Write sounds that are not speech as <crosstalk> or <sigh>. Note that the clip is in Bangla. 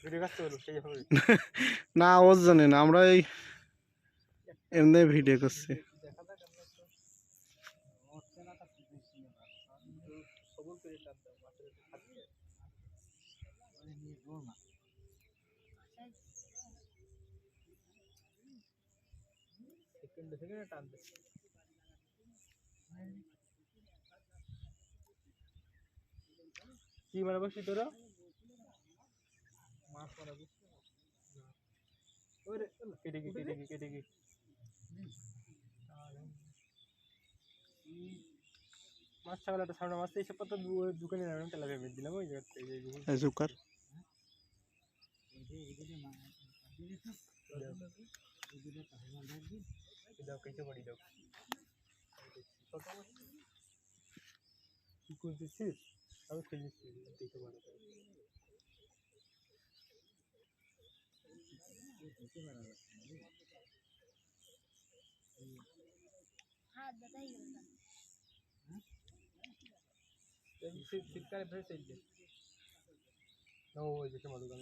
<laughs> না ওর জন্য না আমরা এই এমনি ভিডিও করছি। কি মানে তোরা? মাছ মারা বসি ওরে কেটে গি কেটে গি কেটে গি মাছ ছাগলাটা সামনে মাছ এইসব কত দোকানে নাম তেলা পেমেন্ট দিলাম ওই জায়গা থেকে জুকার। দাও কেটে পড়ি দাও। কি করতেছিস? আমি খেলছি দেখতে পারো শীতকালে ফের সেই যে ও ওই যে সে মধুগান